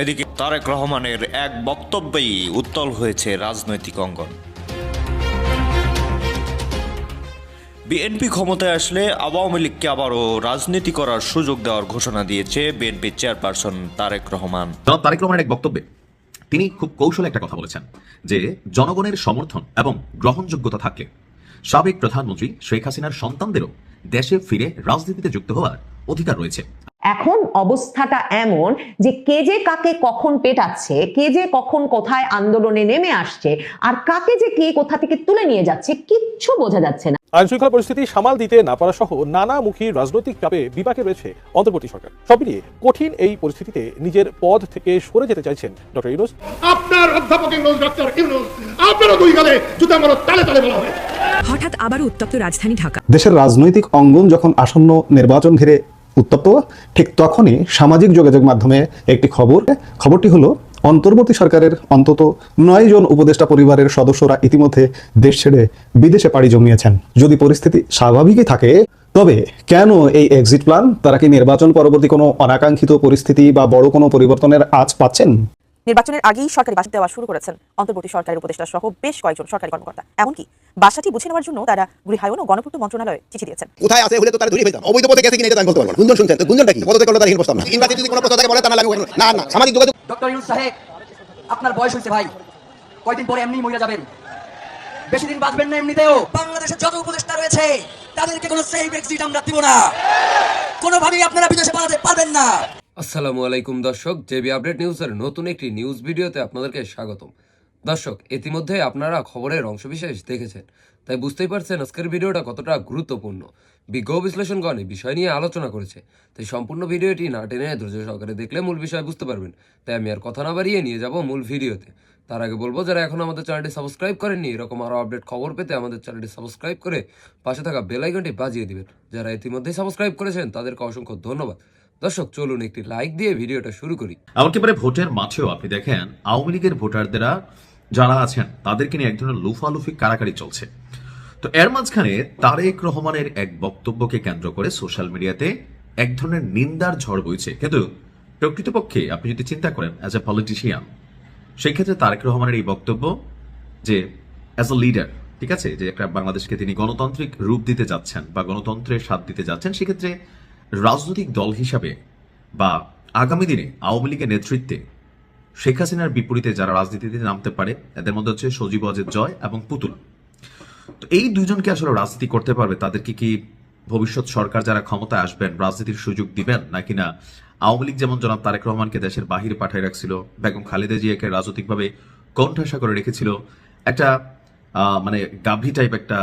এদিকে তারেক রহমানের এক বক্তব্যেই উত্তল হয়েছে রাজনৈতিক অঙ্গন। বিএনপি ক্ষমতায় আসলে আওয়ামী লীগকে আবারও রাজনীতি করার সুযোগ দেওয়ার ঘোষণা দিয়েছে বিএনপি চেয়ারপারসন তারেক রহমান। তারেক রহমানের এক বক্তব্যে তিনি খুব কৌশলে একটা কথা বলেছেন যে জনগণের সমর্থন এবং গ্রহণযোগ্যতা থাকলে সাবেক প্রধানমন্ত্রী শেখ হাসিনার সন্তানদেরও দেশে ফিরে রাজনীতিতে যুক্ত হওয়ার অধিকার রয়েছে। এখন অবস্থাটা এমন যে কে যে কাকে কখন পেটাচ্ছে কে যে কখন কোথায় আন্দোলনে নেমে আসছে আর কাকে যে কে কোথা থেকে তুলে নিয়ে যাচ্ছে কিচ্ছু বোঝা যাচ্ছে না। আইন শৃঙ্খলা পরিস্থিতি সামাল দিতে না পারা সহ নানামুখী রাজনৈতিক চাপে বিপাকে রয়েছে অন্তর্বর্তী সরকার। সব মিলিয়ে কঠিন এই পরিস্থিতিতে নিজের পদ থেকে সরে যেতে চাইছেন ডক্টর ইউনুস। আপনার অধ্যাপক ইউনুস ডক্টর ইউনুস আপনারও দুই গালে জুতা মারো তালে তালে বলা হয়। হঠাৎ আবার উত্তপ্ত রাজধানী ঢাকা। দেশের রাজনৈতিক অঙ্গন যখন আসন্ন নির্বাচন ঘিরে উত্তপ্ত। ঠিক তখনই সামাজিক যোগাযোগ মাধ্যমে একটি খবর, খবরটি হলো, অন্তর্বর্তী সরকারের অন্তত নয় জন উপদেষ্টা পরিবারের সদস্যরা ইতিমধ্যে দেশ ছেড়ে বিদেশে পাড়ি জমিয়েছেন। যদি পরিস্থিতি স্বাভাবিকই থাকে, তবে কেন এই এক্সিট প্ল্যান তারা কি নির্বাচন পরবর্তী কোনো অনাকাঙ্ক্ষিত পরিস্থিতি বা বড় কোনো পরিবর্তনের আজ পাচ্ছেন? নির্বাচনের আগেই সরকারি বাসা দেওয়া শুরু করেছেন অন্তর্বর্তী সরকারের উপদেষ্টা সহ বেশ কয়েকজন সরকারি কর্মকর্তা। এমনকি বাসাটি বুঝে নেওয়ার জন্য তারা গৃহায়ন ও গণপূর্ত মন্ত্রণালয়ে চিঠি দিয়েছেন। কোথায় আছে হলে তো তারা ধরে ফেলতাম অবৈধ পথে গেছে কিনা এটা আমি বলতে পারব গুঞ্জন শুনছেন তো? গুঞ্জনটা কি? পদত্যাগ করলে তার প্রস্তাব না। ইনভার্সিটি যদি কোনো প্রশ্ন থাকে বলে তা আমি ওখানে- না না সামাজিক যোগাযোগ ডক্টর ইউনুস সাহেব আপনার বয়স হয়েছে ভাই। কয়দিন পরে এমনি মহিলা যাবেন। বেশি দিন বাঁচবেন না এমনিতেও। বাংলাদেশে যত উপদেষ্টা রয়েছে তাদেরকে কোনো সেফ এক্সিট আমরা দিব না। কোনোভাবেই আপনারা বিদেশে পালাতে পারবেন না। আসসালামু আলাইকুম, দর্শক। জেবি আপডেট নিউজের নতুন একটি নিউজ ভিডিওতে আপনাদেরকে স্বাগতম। দর্শক, ইতিমধ্যে আপনারা খবরের অংশবিশেষ দেখেছেন, তাই বুঝতেই পারছেন আজকের ভিডিওটা কতটা গুরুত্বপূর্ণ। বিজ্ঞ বিশ্লেষণগণ এই বিষয় নিয়ে আলোচনা করেছে, তাই সম্পূর্ণ ভিডিওটি না টেনে ধৈর্য সহকারে দেখলে মূল বিষয় বুঝতে পারবেন। তাই আমি আর কথা না বাড়িয়ে নিয়ে যাব মূল ভিডিওতে। তার আগে বলব, যারা এখন আমাদের চ্যানেলটি সাবস্ক্রাইব করেননি, এরকম আরও আপডেট খবর পেতে আমাদের চ্যানেলটি সাবস্ক্রাইব করে পাশে থাকা বেল আইকনটি বাজিয়ে দিবেন। যারা ইতিমধ্যেই সাবস্ক্রাইব করেছেন, তাদেরকে অসংখ্য ধন্যবাদ। দর্শক, চলুন একটি লাইক দিয়ে ভিডিওটা শুরু করি। এমনকি পরে ভোটের মাঠেও আপনি দেখেন, আওয়ামী লীগের ভোটারদেরা যারা আছেন, তাদেরকে নিয়ে এক ধরনের লুফালুফি কারাকারি চলছে। তো এর মাঝখানে তারেক রহমানের এক বক্তব্যকে কেন্দ্র করে সোশ্যাল মিডিয়াতে এক ধরনের নিন্দার ঝড় বইছে। কিন্তু প্রকৃতপক্ষে আপনি যদি চিন্তা করেন অ্যাজ এ পলিটিশিয়ান সেই ক্ষেত্রে তারেক রহমানের এই বক্তব্য যে অ্যাজ এ লিডার ঠিক আছে? যে একটা বাংলাদেশকে তিনি গণতান্ত্রিক রূপ দিতে যাচ্ছেন বা গণতন্ত্রের স্বাদ দিতে যাচ্ছেন, সেক্ষেত্রে রাজনৈতিক দল হিসাবে বা আগামী দিনে আওয়ামী লীগের নেতৃত্বে শেখ হাসিনার বিপরীতে যারা রাজনীতিতে নামতে পারে, এদের মধ্যে হচ্ছে সজীব অজের জয় এবং পুতুল। তো এই দুজনকে আসলে রাজনীতি করতে পারবে, তাদেরকে কি ভবিষ্যৎ সরকার যারা ক্ষমতায় আসবেন, রাজনীতির সুযোগ দিবেন? নাকি না আওয়ামী লীগ যেমন জনাব তারেক রহমানকে দেশের বাহিরে পাঠিয়ে রাখছিল, বেগম খালেদা জিয়াকে রাজনৈতিকভাবে কণ্ঠাসা করে রেখেছিল, একটা মানে গাভী টাইপ একটা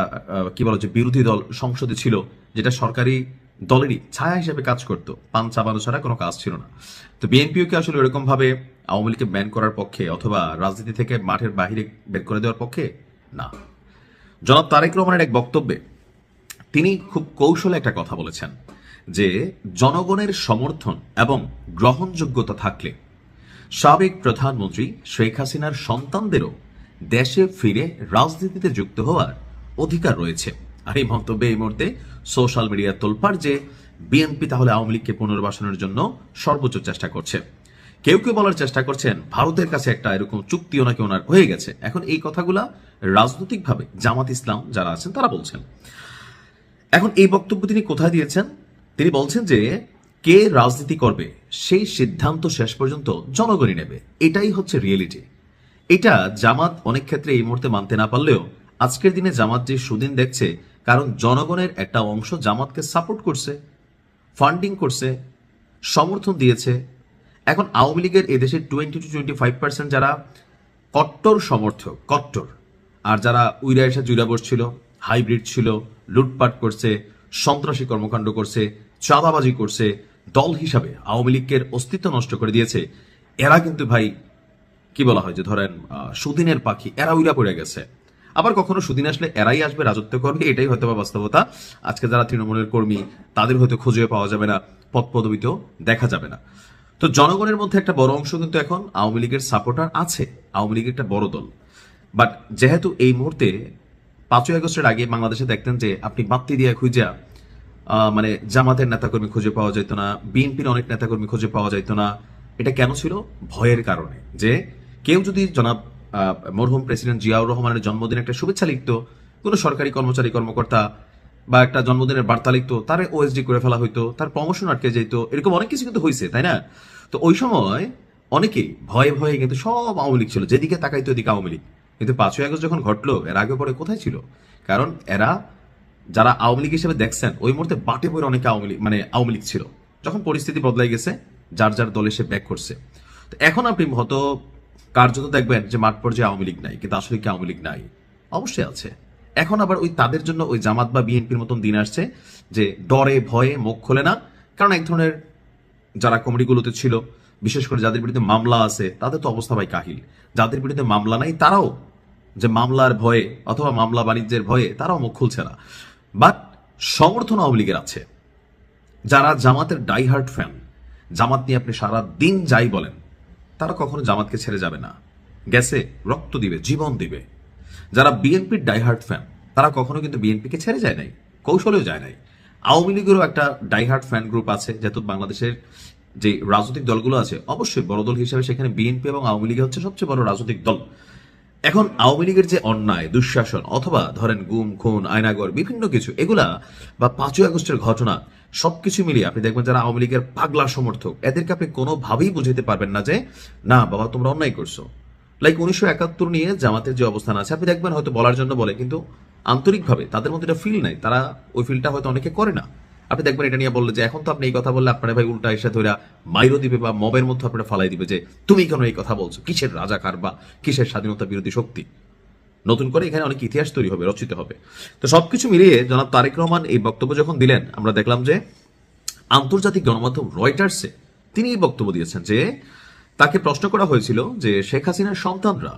কি বলো যে বিরোধী দল সংসদে ছিল, যেটা সরকারি দলেরই ছায়া হিসেবে কাজ করতো। পান চাবানো ছাড়া কোনো কাজ ছিল না। তো বিএনপিও কি আসলে এরকম ভাবে আওয়ামী লীগকে ব্যান করার পক্ষে অথবা রাজনীতি থেকে মাঠের বাহিরে বের করে দেওয়ার পক্ষে? না। জনাব তারেক রহমানের এক বক্তব্যে তিনি খুব কৌশলে একটা কথা বলেছেন যে জনগণের সমর্থন এবং গ্রহণযোগ্যতা থাকলে সাবেক প্রধানমন্ত্রী শেখ হাসিনার সন্তানদেরও দেশে ফিরে রাজনীতিতে যুক্ত হওয়ার অধিকার রয়েছে। আর এই মন্তব্যে এই মুহূর্তে সোশ্যাল মিডিয়া তোলপাড় যে বিএনপি তাহলে আওয়ামী লীগকে পুনর্বাসনের জন্য সর্বোচ্চ চেষ্টা করছে। কেউ কেউ বলার চেষ্টা করছেন, ভারতের কাছে একটা এরকম চুক্তিও নাকি ওনার হয়ে গেছে। এখন এই কথাগুলা রাজনৈতিকভাবে জামাত ইসলাম যারা আছেন তারা বলছেন। এখন এই বক্তব্য তিনি কোথায় দিয়েছেন? তিনি বলছেন যে, কে রাজনীতি করবে, সেই সিদ্ধান্ত শেষ পর্যন্ত জনগণই নেবে। এটাই হচ্ছে রিয়েলিটি। এটা জামাত অনেক ক্ষেত্রে এই মুহূর্তে মানতে না পারলেও আজকের দিনে জামাত যে সুদিন দেখছে কারণ জনগণের একটা অংশ জামাতকে সাপোর্ট করছে ফান্ডিং করছে, সমর্থন দিয়েছে। এখন আওয়ামী লীগের এদেশের twenty two twenty five percent যারা কট্টর সমর্থক, কট্টর। আর যারা উইরা এসে জুড়া বসছিল হাইব্রিড ছিল, লুটপাট করছে, সন্ত্রাসী কর্মকাণ্ড করছে, চাঁদাবাজি করছে, দল হিসাবে আওয়ামী লীগের অস্তিত্ব নষ্ট করে দিয়েছে। এরা কিন্তু ভাই, কি বলা হয় যে ধরেন সুদিনের পাখি, এরা উইরা পড়ে গেছে। আবার কখনো সুদিন আসলে এরাই আসবে রাজত্ব করবে এটাই হয়তো বা বাস্তবতা। আজকে যারা তৃণমূলের কর্মী তাদের হয়তো খুঁজে পাওয়া যাবে না পদ পদবিতেও দেখা যাবে না। তো জনগণের মধ্যে একটা বড় অংশ কিন্তু এখন আওয়ামী লীগের সাপোর্টার আছে। আওয়ামী লীগ একটা বড় দল। বাট যেহেতু এই মুহূর্তে পাঁচই আগস্টের আগে বাংলাদেশে দেখতেন যে আপনি বাত্তি দিয়ে খুঁজা আহ, মানে জামাতের নেতাকর্মী খুঁজে পাওয়া যেত না বিএনপির অনেক নেতাকর্মী খুঁজে পাওয়া যেত না এটা কেন ছিল? ভয়ের কারণে। যে কেউ যদি জনাব মরহুম প্রেসিডেন্ট জিয়াউর রহমানের জন্মদিনে একটা শুভেচ্ছা লিখতো। কোনো সরকারি কর্মচারী, কর্মকর্তা বা একটা জন্মদিনের বার্তা লিখতো, তারে ওএসডি করে ফেলা হইতো, তার প্রমোশন আটকে যেত এরকম অনেক কিছু কিন্তু হয়েছে তাই না? তো ওই সময় অনেকেই ভয়ে ভয়ে কিন্তু সব আওয়ামী লীগ ছিল, যেদিকে তাকাইতো ওদিকে আওয়ামী লীগ। কিন্তু পাঁচই আগস্ট যখন ঘটলো, এর আগে পরে কোথায় ছিল? কারণ এরা যারা আওয়ামী লীগ হিসেবে দেখছেন, ওই মুহূর্তে বাটে পড়ে অনেকে আওয়ামী লীগ মানে আওয়ামী লীগ ছিল। যখন পরিস্থিতি বদলাই গেছে, যার যার দলে সে ব্যাক করছে। তো এখন আপনি হয়তো কার্যত দেখবেন যে মাঠ পর্যায়ে আওয়ামী লীগ নাই, কিন্তু আসলে কি আওয়ামী লীগ নাই? অবশ্যই আছে। এখন আবার ওই তাদের জন্য ওই জামাত বা বিএনপির মতন দিন আসছে যে ডরে, ভয়ে মুখ খোলে না। কারণ এক ধরনের যারা কমিটিগুলোতে ছিল, বিশেষ করে যাদের বিরুদ্ধে মামলা আছে, তাদের তো অবস্থা ভাই কাহিল। যাদের বিরুদ্ধে মামলা নাই, তারাও যে মামলার ভয়ে অথবা মামলা বাণিজ্যের ভয়ে তারাও মুখ খুলছে না। বাট সমর্থন আওয়ামী লীগের আছে। যারা জামাতের ডাইহার্ট ফ্যান জামাত নিয়ে আপনি সারা দিন যাই বলেন তারা কখনো জামাতকে ছেড়ে যাবে না। গ্যাসে রক্ত দিবে, জীবন দিবে। যারা বিএনপির ডাইহার্ট ফ্যান, তারা কখনো কিন্তু বিএনপিকে ছেড়ে যায় নাই, কৌশলেও যায় নাই। আওয়ামী লীগেরও একটা ডাইহার্ট ফ্যান গ্রুপ আছে, যেহেতু বাংলাদেশের যে রাজনৈতিক দলগুলো আছে, অবশ্যই বড় দল হিসেবে সেখানে বিএনপি এবং আওয়ামী লীগ হচ্ছে সবচেয়ে বড় রাজনৈতিক দল। এখন আওয়ামী লীগের যে অন্যায়, দুঃশাসন, অথবা ধরেন গুম, খুন আয়নাগর বিভিন্ন কিছু, এগুলা বা পাঁচই আগস্টের ঘটনা সবকিছু মিলিয়ে আপনি দেখবেন যারা আওয়ামী লীগের পাগলা সমর্থক, এদেরকে আপনি কোনোভাবেই বুঝাতে পারবেন না যে, না, বাবা, তোমরা অন্যায় করছ। লাইক উনিশশো একাত্তর নিয়ে জামাতের যে অবস্থান আছে, আপনি দেখবেন হয়তো বলার জন্য বলে, কিন্তু আন্তরিকভাবে তাদের মধ্যে এটা ফিল নাই। তারা ওই ফিলটা হয়তো অনেকে করে না। আপনি দেখবেন এটা নিয়ে বললে যে, এখন তো আপনি এই কথা বললে আপনার ভাই উল্টা এসে ধরে মাইরো দিবে বা মবের মধ্যে আপনারা ফালাই দিবে যে, তুমি কেন এই কথা বলছো? কিসের রাজাকার বা কিসের স্বাধীনতা বিরোধী শক্তি? নতুন করে এখানে অনেক ইতিহাস তৈরি হবে, রচিত হবে। তো সবকিছু মিলিয়ে জনাব তারেক রহমান এই বক্তব্য যখন দিলেন, আমরা দেখলাম যে আন্তর্জাতিক গণমাধ্যম রয়টার্সে তিনি এই বক্তব্য দিয়েছেন যে তাকে প্রশ্ন করা হয়েছিল যে শেখ হাসিনার সন্তানরা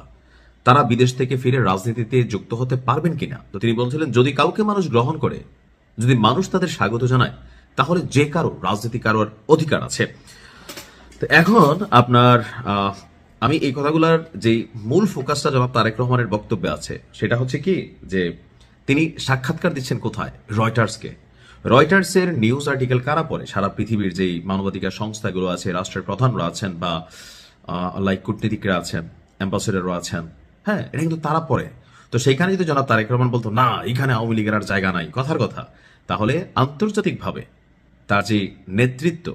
তারা বিদেশ থেকে ফিরে রাজনীতিতে যুক্ত হতে পারবেন কিনা। তো তিনি বলছিলেন, যদি কাউকে মানুষ গ্রহণ করে, যদি মানুষ তাদের স্বাগত জানায়, তাহলে যে কারও রাজনীতি কারোর অধিকার আছে। তো এখন আপনার আমি এই কথাগুলোর যে মূল ফোকাসটা জনাব তারেক রহমানের বক্তব্যে আছে, সেটা হচ্ছে কি যে তিনি সাক্ষাৎকার দিচ্ছেন কোথায়? রয়টার্সকে। রয়টার্সের নিউজ আর্টিকেল কারা পড়ে? সারা পৃথিবীর যেই মানবাধিকার সংস্থাগুলো আছে, রাষ্ট্রের প্রধানরা আছেন বা লাইক কূটনীতিকরা আছেন অ্যাম্বাসেডাররা আছেন হ্যাঁ এটা কিন্তু তারা পড়ে। তো সেইখানে যদি জনাব তারেক রহমান বলতো, না, এখানে আওয়ামী লীগের আর জায়গা নাই, কথার কথা, তাহলে আন্তর্জাতিকভাবে তার যে নেতৃত্ব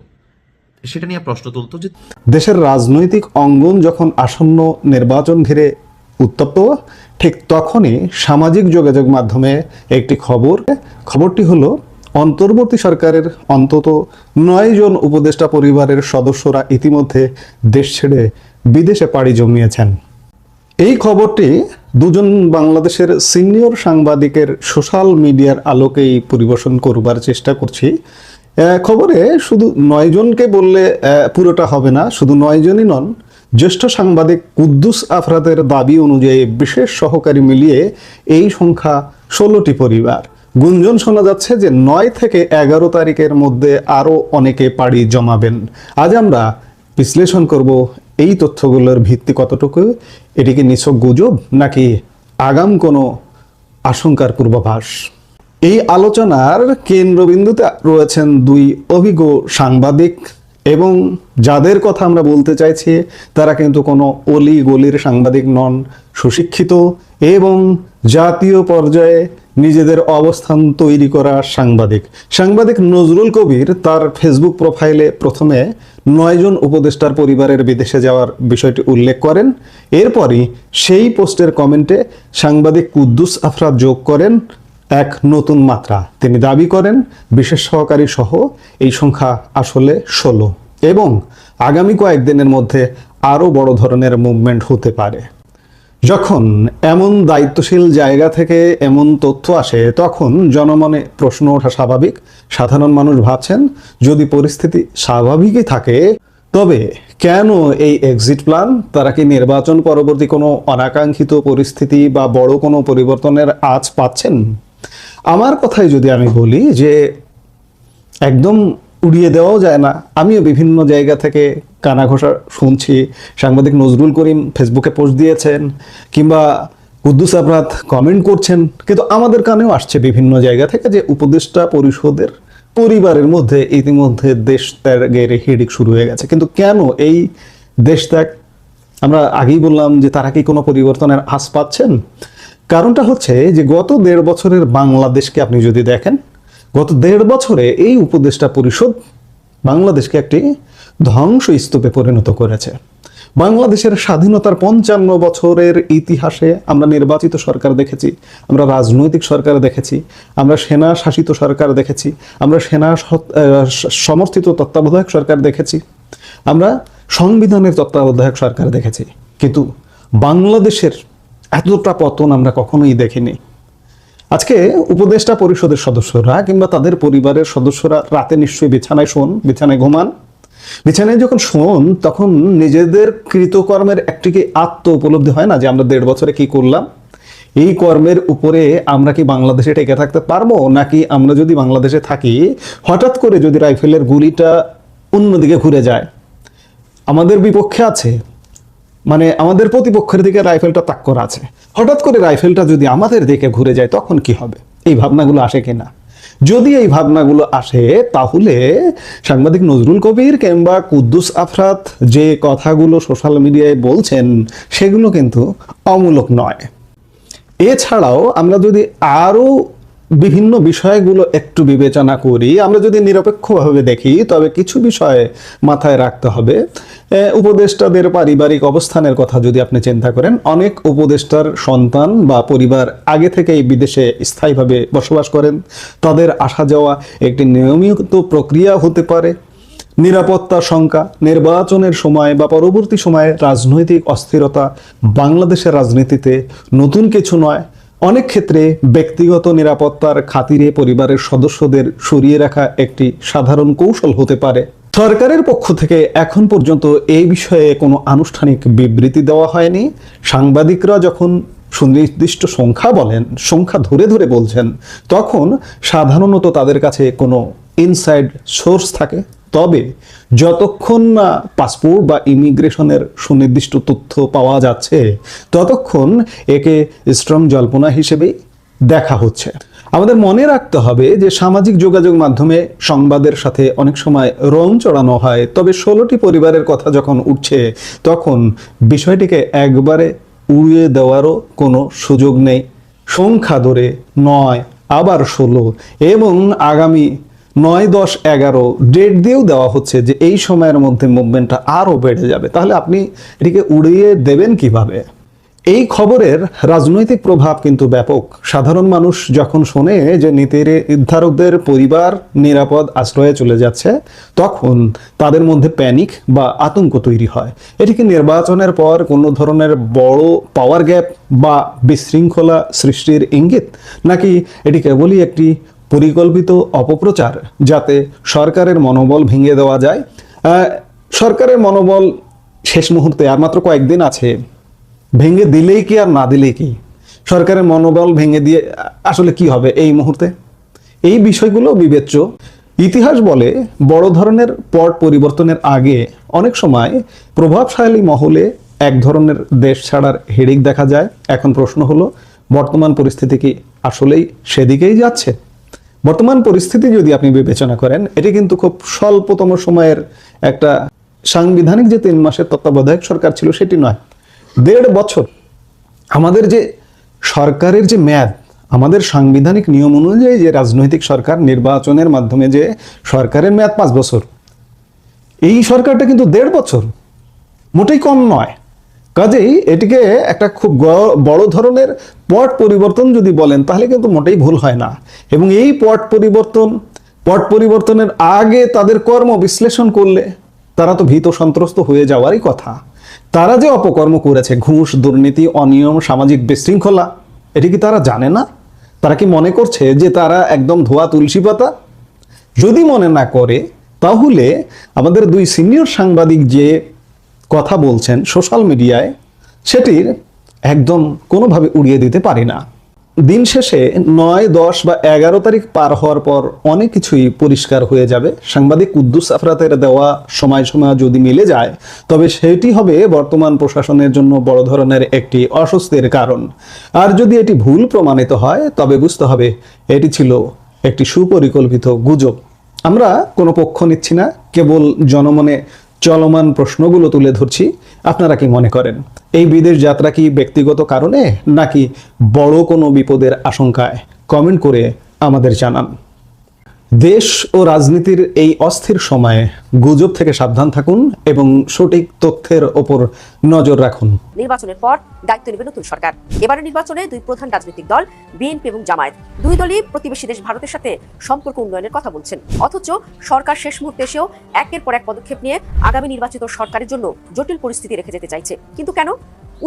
সেটা নিয়ে প্রশ্ন তুলতো যে দেশের রাজনৈতিক অঙ্গন যখন আসন্ন নির্বাচন ঘিরে উত্তপ্ত, ঠিক তখনই সামাজিক যোগাযোগ মাধ্যমে একটি খবর, খবরটি হলো, অন্তর্বর্তী সরকারের অন্তত নয় জন উপদেষ্টা পরিবারের সদস্যরা ইতিমধ্যে দেশ ছেড়ে বিদেশে পাড়ি জমিয়েছেন। এই খবরটি দুজন বাংলাদেশের সিনিয়র সাংবাদিকের সোশ্যাল মিডিয়ার আলোকেই পরিবেশন করবার চেষ্টা করছি। খবরে শুধু নয় জনকে বললে পুরোটা হবে না, শুধু নয় জনই নন, জ্যেষ্ঠ সাংবাদিক কুদ্দুস আফরাদের দাবি অনুযায়ী বিশেষ সহকারী মিলিয়ে এই সংখ্যা ষোলোটি পরিবার। গুঞ্জন শোনা যাচ্ছে যে নয় থেকে এগারো তারিখের মধ্যে আরও অনেকে পাড়ি জমাবেন। আজ আমরা বিশ্লেষণ করব এই তথ্যগুলোর ভিত্তি কতটুকু, এটি কি নিছক গুজব নাকি আগাম কোনো আশঙ্কার পূর্বাভাস? এই আলোচনার কেন্দ্রবিন্দুতে রয়েছেন দুই অভিজ্ঞ সাংবাদিক এবং যাদের কথা আমরা বলতে চাইছি, তারা কিন্তু কোনো অলি গলির সাংবাদিক নন, সুশিক্ষিত এবং জাতীয় পর্যায়ে নিজেদের অবস্থান তৈরি করা সাংবাদিক। সাংবাদিক নজরুল কবির তার ফেসবুক প্রোফাইলে প্রথমে নয়জন উপদেষ্টার পরিবারের বিদেশে যাওয়ার বিষয়টি উল্লেখ করেন। এরপরই সেই পোস্টের কমেন্টে সাংবাদিক কুদ্দুস আফরাদ যোগ করেন। এক নতুন মাত্রা। তিনি দাবি করেন, বিশেষ সহকারী সহ এই সংখ্যা আসলে ষোলো। এবং আগামী কয়েকদিনের মধ্যে আরও বড় ধরনের মুভমেন্ট হতে পারে। যখন এমন দায়িত্বশীল জায়গা থেকে এমন তথ্য আসে, তখন জনমনে প্রশ্ন ওঠা স্বাভাবিক। সাধারণ মানুষ ভাবছেন, যদি পরিস্থিতি স্বাভাবিকই থাকে, তবে কেন এই এক্সিট প্ল্যান তারা কি নির্বাচন পরবর্তী কোনো অনাকাঙ্ক্ষিত পরিস্থিতি বা বড় কোনো পরিবর্তনের আজ পাচ্ছেন? আমার কথাই যদি আমি বলি যে একদম উড়িয়ে দেওয়াও যায় না, আমিও বিভিন্ন জায়গা থেকে কানা ঘোষা শুনছি, সাংবাদিক নজরুল করিম ফেসবুকে পোস্ট দিয়েছেন, কিংবা কুদ্দুস আবরাত কমেন্ট করছেন, কিন্তু আমাদের কানেও আসছে বিভিন্ন জায়গা থেকে যে উপদেষ্টা পরিষদের পরিবারের মধ্যে ইতিমধ্যে দেশ ত্যাগের হিড়িক শুরু হয়ে গেছে। কিন্তু কেন এই দেশ ত্যাগ? আমরা আগেই বললাম যে তারা কি কোনো পরিবর্তনের আশ পাচ্ছেন? কারণটা হচ্ছে যে গত দেড় বছরের বাংলাদেশকে আপনি যদি দেখেন, গত দেড় বছরে এই উপদেষ্টা পরিষদ বাংলাদেশকে একটি ধ্বংস স্তূপে পরিণত করেছে। বাংলাদেশের স্বাধীনতার পঞ্চান্ন বছরের ইতিহাসে আমরা নির্বাচিত সরকার দেখেছি, আমরা রাজনৈতিক সরকার দেখেছি, আমরা সেনা শাসিত সরকার দেখেছি, আমরা সেনা সমর্থিত তত্ত্বাবধায়ক সরকার দেখেছি, আমরা সংবিধানের তত্ত্বাবধায়ক সরকার দেখেছি। কিন্তু বাংলাদেশের এতটা পতন আমরা কখনোই দেখিনি। আজকে উপদেষ্টা পরিষদের সদস্যরা কিংবা তাদের পরিবারের সদস্যরা রাতে নিশ্চয়ই বিছানায় শোন, বিছানায় ঘুমান। বিছানায় যখন শোন, তখন নিজেদের কৃতকর্মের একটি কি আত্ম উপলব্ধি হয় না যে আমরা দেড় বছরে কি করলাম? এই কর্মের উপরে আমরা কি বাংলাদেশে টেকে থাকতে পারব? নাকি আমরা যদি বাংলাদেশে থাকি, হঠাৎ করে যদি রাইফেলের গুলিটা অন্যদিকে ঘুরে যায়? আমাদের বিপক্ষে আছে। মানে আমাদের প্রতিপক্ষের দিকে রাইফেলটা তাক করা আছে। হঠাৎ করে রাইফেলটা যদি আমাদের দিকে ঘুরে যায়, তখন কি হবে? এই ভাবনাগুলো আসে কিনা? যদি এই ভাবনাগুলো আসে, তাহলে সাংবাদিক নজরুল কবির কিংবা কুদ্দুস আফরাত যে কথাগুলো সোশ্যাল মিডিয়ায় বলছেন, সেগুলো কিন্তু অমূলক নয়। এছাড়াও আমরা যদি আরও বিভিন্ন বিষয়গুলো একটু বিবেচনা করি, আমরা যদি নিরপেক্ষভাবে দেখি, তবে কিছু বিষয় মাথায় রাখতে হবে। উপদেষ্টাদের পারিবারিক অবস্থানের কথা যদি আপনি চিন্তা করেন, অনেক উপদেষ্টার সন্তান বা পরিবার আগে থেকেই বিদেশে স্থায়ীভাবে বসবাস করেন। তাদের আসা যাওয়া একটি নিয়মিত প্রক্রিয়া হতে পারে। নিরাপত্তা শঙ্কা নির্বাচনের সময় বা পরবর্তী সময়ে রাজনৈতিক অস্থিরতা বাংলাদেশের রাজনীতিতে নতুন কিছু নয়। অনেক ক্ষেত্রে ব্যক্তিগত নিরাপত্তার খাতিরে পরিবারের সদস্যদের সরিয়ে রাখা একটি সাধারণ কৌশল হতে পারে। সরকারের পক্ষ থেকে এখন পর্যন্ত এই বিষয়ে কোনো আনুষ্ঠানিক বিবৃতি দেওয়া হয়নি। সাংবাদিকরা যখন সুনির্দিষ্ট সংখ্যা বলেন, সংখ্যা ধরে ধরে বলছেন, তখন সাধারণত তাদের কাছে কোনো ইনসাইড সোর্স থাকে। তবে যতক্ষণ না পাসপোর্ট বা ইমিগ্রেশনের সুনির্দিষ্ট তথ্য পাওয়া যাচ্ছে, ততক্ষণ একে স্ট্রং জল্পনা হিসেবেই দেখা হচ্ছে। আমাদের মনে রাখতে হবে যে সামাজিক যোগাযোগ মাধ্যমে সংবাদের সাথে অনেক সময় রং চড়ানো হয়। তবে ষোলোটি পরিবারের কথা যখন উঠছে, তখন বিষয়টিকে একবারে উড়িয়ে দেওয়ারও কোনো সুযোগ নেই। সংখ্যা ধরে নয়, আবার ষোলো এবং আগামী নয়, দশ, এগারো ডেট দিয়েও দেওয়া হচ্ছে যে এই সময়ের মধ্যে মুভমেন্টটা আরও বেড়ে যাবে। তাহলে আপনি এটিকে উড়িয়ে দেবেন কীভাবে? এই খবরের রাজনৈতিক প্রভাব কিন্তু ব্যাপক। সাধারণ মানুষ যখন শোনে যে নীতির নির্ধারকদের পরিবার নিরাপদ আশ্রয়ে চলে যাচ্ছে, তখন তাদের মধ্যে প্যানিক বা আতঙ্ক তৈরি হয়। এটিকে নির্বাচনের পর কোনো ধরনের বড় পাওয়ার গ্যাপ বা বিশৃঙ্খলা সৃষ্টির ইঙ্গিত, নাকি এটি কেবলই একটি পরিকল্পিত অপপ্রচার যাতে সরকারের মনোবল ভেঙে দেওয়া যায়? সরকারের মনোবল শেষ মুহূর্তে আর মাত্র কয়েকদিন আছে। ভেঙে দিলেই কি আর না দিলেই কি? সরকারের মনোবল ভেঙে দিয়ে আসলে কি হবে এই মুহূর্তে? এই বিষয়গুলো বিবেচ্য। ইতিহাস বলে বড় ধরনের পট পরিবর্তনের আগে অনেক সময় প্রভাবশালী মহলে এক ধরনের দেশ ছাড়ার হেডিক দেখা যায়। এখন প্রশ্ন হলো, বর্তমান পরিস্থিতি কি আসলেই সেদিকেই যাচ্ছে? বর্তমান পরিস্থিতি যদি আপনি বিবেচনা করেন, এটি কিন্তু খুব স্বল্পতম সময়ের একটা সাংবিধানিক যে তিন মাসের তত্ত্বাবধায়ক সরকার ছিল, সেটি নয়। দেড় বছর আমাদের যে সরকারের যে মেয়াদ, আমাদের সাংবিধানিক নিয়ম অনুযায়ী যে রাজনৈতিক সরকার নির্বাচনের মাধ্যমে যে সরকারের মেয়াদ পাঁচ বছর, এই সরকারটা কিন্তু দেড় বছর মোটেই কম নয়। কাজেই এটিকে একটা খুব বড় ধরনের পট পরিবর্তন যদি বলেন, তাহলে কিন্তু মোটেই ভুল হয় না। এবং এই পট পরিবর্তন, পট পরিবর্তনের আগে তাদের কর্ম বিশ্লেষণ করলে তারা তো ভীত সন্ত্রস্ত হয়ে যাওয়ারই কথা। তারা যে অপকর্ম করেছে, ঘুষ, দুর্নীতি, অনিয়ম, সামাজিক বিশৃঙ্খলা, এটি কি তারা জানে না? তারা কি মনে করছে যে তারা একদম ধোয়া তুলসী পাতা? যদি মনে না করে, তাহলে আমাদের দুই সিনিয়র সাংবাদিক যে কথা বলছেন সোশ্যাল মিডিয়ায়, সেটির একদম কোনোভাবে উড়িয়ে দিতে পারি না। দিন শেষে নয়, দশ বা এগারো তারিখ পার হওয়ার পর অনেক কিছুই পরিষ্কার হয়ে যাবে। সাংবাদিক কুদ্দুস আফরাতের দেওয়া সময় সময় যদি মিলে যায়, তবে সেটি হবে বর্তমান প্রশাসনের জন্য বড় ধরনের একটি অস্বস্তির কারণ। আর যদি এটি ভুল প্রমাণিত হয়, তবে বুঝতে হবে এটি ছিল একটি সুপরিকল্পিত গুজব। আমরা কোনো পক্ষ নিচ্ছি না, কেবল জনমনে চলমান প্রশ্নগুলো তুলে ধরছি। আপনারা কি মনে করেন, এই বিদেশ যাত্রা কি ব্যক্তিগত কারণে নাকি বড় কোনো বিপদের আশঙ্কায়? কমেন্ট করে আমাদের জানান। দেশ ও রাজনীতির এই অস্থির সময়ে গুজব থেকে সাবধান থাকুন এবং সঠিক তথ্যের ওপর নজর রাখুন। নির্বাচনের পর দায়িত্ব নেবে নতুন সরকার। এবারের নির্বাচনে দুই প্রধান রাজনৈতিক দল, বিএনপি এবং জামায়াত। দুই দলই প্রতিবেশী দেশ ভারতের সাথে সম্পর্ক উন্নয়নের কথা বলছেন। অথচ সরকার শেষ মুহূর্তে এসেও একের পর এক পদক্ষেপ নিয়ে আগামী নির্বাচিত সরকারের জন্য জটিল পরিস্থিতি রেখে যেতে চাইছে। কিন্তু কেন?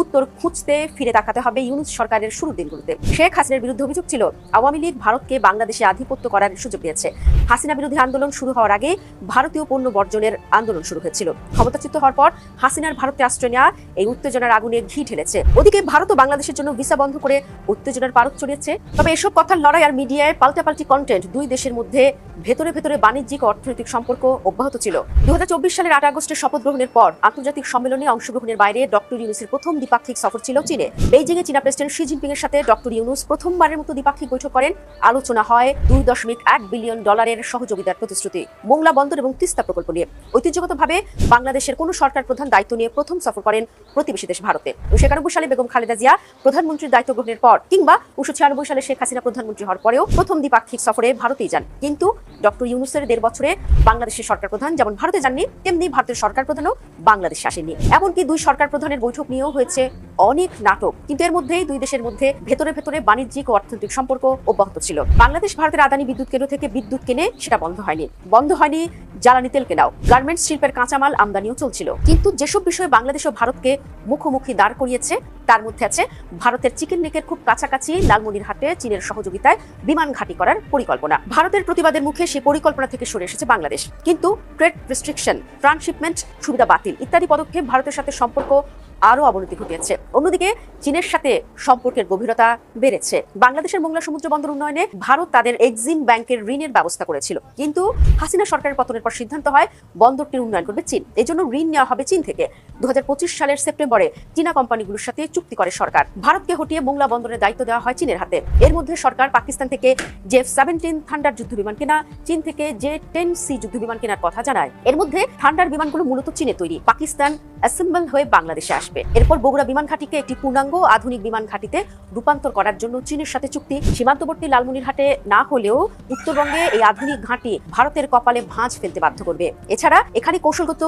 উত্তর খুঁজতে ফিরে তাকাতে হবে ইউনুস সরকারের শুরুর দিনগুলোতে। শেখ হাসিনার বিরুদ্ধে অভিযোগ ছিল, আওয়ামী লীগ ভারতকে বাংলাদেশে আধিপত্য করার সুযোগ দিয়েছে। হাসিনা বিরোধী আন্দোলন শুরু হওয়ার আগে ভারতীয় পণ্য বর্জনের আন্দোলন শুরু হয়েছিল। ক্ষমতাচ্যুত হওয়ার পর হাসিনার ভারতে আশ্রয় নেওয়া এই উত্তেজনার আগুনে ঘি ঢেলেছে। ওদিকে ভারত ও বাংলাদেশের জন্য ভিসা বন্ধ করে উত্তেজনার পারদ চড়িয়েছে। তবে এসব কথার লড়াই আর মিডিয়ায় পাল্টাপাল্টি কন্টেন্ট দুই দেশের মধ্যে ভেতরে ভেতরে বাণিজ্যিক অর্থনৈতিক সম্পর্ক অব্যাহত ছিল। দু হাজার চব্বিশ সালের আট আগস্টের শপথ গ্রহণের পর আন্তর্জাতিক সম্মেলনে অংশগ্রহণের বাইরে ডক্টর ইউনুসের প্রথম দ্বিপাক্ষিক সফর ছিল চীনে। বেইজিং এ চীনা প্রেসিডেন্ট শি জিনপিং এর সাথে ডক্টর ইউনুস প্রথমবারের মতো দ্বিপাক্ষিক বৈঠক করেন। আলোচনা হয় দুই দশমিক এক বিলিয়ন ডলারের সহযোগিতার প্রতিশ্রুতি। মোংলা বন্দর এবং তিস্তা প্রকল্প নিয়ে। ঐতিহ্যগতভাবে বাংলাদেশের কোনো সরকার প্রধান দায়িত্ব নিয়ে প্রথম সফর করেন প্রতিবেশী দেশ ভারতে। উনিশশো একানব্বই সালে বেগম খালেদা জিয়া প্রধানমন্ত্রীর দায়িত্ব গ্রহণের পর কিংবা উনিশশো ছিয়ানব্বই সালে শেখ হাসিনা প্রধানমন্ত্রী হওয়ার পরেও প্রথম দ্বিপাক্ষিক সফরে ভারতেই যান। কিন্তু ডক্টর ইউনুসের দেড় বছরে বাংলাদেশের সরকার প্রধান যেমন ভারতে যাননি, তেমনি ভারতের সরকার প্রধানও বাংলাদেশে আসেননি। এমনকি দুই সরকার প্রধানের বৈঠক নিয়েও হয়েছে অনেক নাটক। কিন্তু এর মধ্যেই দুই দেশের মধ্যে ভেতরে ভেতরে বাণিজ্যিক ও অর্থনৈতিক সম্পর্ক অব্যাহত ছিল। বাংলাদেশ, ভারতের আদানি বিদ্যুৎ কেন্দ্র থেকে বিদ্যুৎ কেনে সেটা বন্ধ হয়নি। বন্ধ হয়নি জ্বালানি তেল কেনাও। গার্মেন্টস শিল্পের কাঁচামাল আমদানিও চলছিল। কিন্তু যেসব বিষয়ে বাংলাদেশ ও ভারতকে মুখোমুখি দাঁড় করিয়েছে, তার মধ্যে আছে ভারতের চিকেন নেকের খুব কাছাকাছি লালমনিরহাটে চীনের সহযোগিতায় বিমান ঘাঁটি করার পরিকল্পনা। ভারতের প্রতিবাদের মুখে সেই পরিকল্পনা থেকে সরে এসেছে বাংলাদেশ। কিন্তু ট্রেড রেস্ট্রিকশন, ট্রান্সশিপমেন্ট সুবিধা বাতিল ইত্যাদি পদক্ষেপ ভারতের সাথে সম্পর্ক আরও অবনতি ঘটিয়েছে। অন্যদিকে চীনের সাথে সম্পর্কের গভীরতা বেড়েছে। বাংলাদেশের মোংলা সমুদ্র বন্দর উন্নয়নে ভারত তাদের এক্সিম ব্যাংকের ঋণের ব্যবস্থা করেছিল। কিন্তু হাসিনা সরকারের পতনের পর সিদ্ধান্ত হয়, বন্দরটির উন্নয়ন করবে চীন। এই জন্য ঋণ নেওয়া হবে চীন থেকে। দুহাজার পঁচিশ সালের সেপ্টেম্বরে চীনা কোম্পানিগুলোর সাথে চুক্তি করে সরকার। ভারতকে হটিয়ে মোংলা বন্দরের দায়িত্ব দেওয়া হয় চীনের হাতে। এর মধ্যে সরকার পাকিস্তান থেকে জেফ সেভেন্টিন থান্ডার যুদ্ধ বিমান কেনা, চীন থেকে জে টেন সি যুদ্ধ বিমান কেনার কথা জানায়। এর মধ্যে থান্ডার বিমানগুলো মূলত চীনে তৈরি। পাকিস্তান অ্যাসেম্বল হয়ে বাংলাদেশে আসবে। এরপর বগুড়া বিমান ঘাঁটিকে একটি পূর্ণাঙ্গ আধুনিক বিমান ঘাঁটিতে রূপান্তর করার জন্য চীনের সাথে চুক্তি। সীমান্তবর্তী লালমনিরহাটে না হলেও উত্তরবঙ্গে এই আধুনিক ঘাঁটি ভারতের কপালে ভাঁজ ফেলতে বাধ্য করবে। এছাড়া এখানে কৌশলগত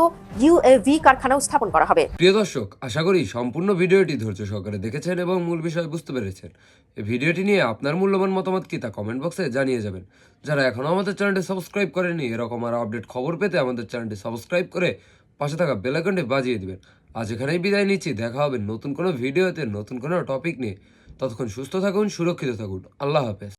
ইউএভি কারখানাও স্থাপন করা হবে। প্রিয় দর্শক, আশা করি সম্পূর্ণ ভিডিওটি ধৈর্য সহকারে দেখেছেন এবং মূল বিষয় বুঝতে পেরেছেন। এই ভিডিওটি নিয়ে আপনার মূল্যবান মতামত কি তা কমেন্ট বক্সে জানিয়ে যাবেন। যারা এখনও আমাদের চ্যানেলটি সাবস্ক্রাইব করেনি এরকম আরও আপডেট খবর পেতে আমাদের চ্যানেলটি সাবস্ক্রাইব করে পাশে থাকা বেলাইকনটি বাজিয়ে দিবেন। আজ এখানেই বিদায় নিচ্ছি। দেখা হবে নতুন কোনো ভিডিওতে, নতুন কোনো টপিক নিয়ে। ততক্ষণ সুস্থ থাকুন, সুরক্ষিত থাকুন। আল্লাহ হাফেজ।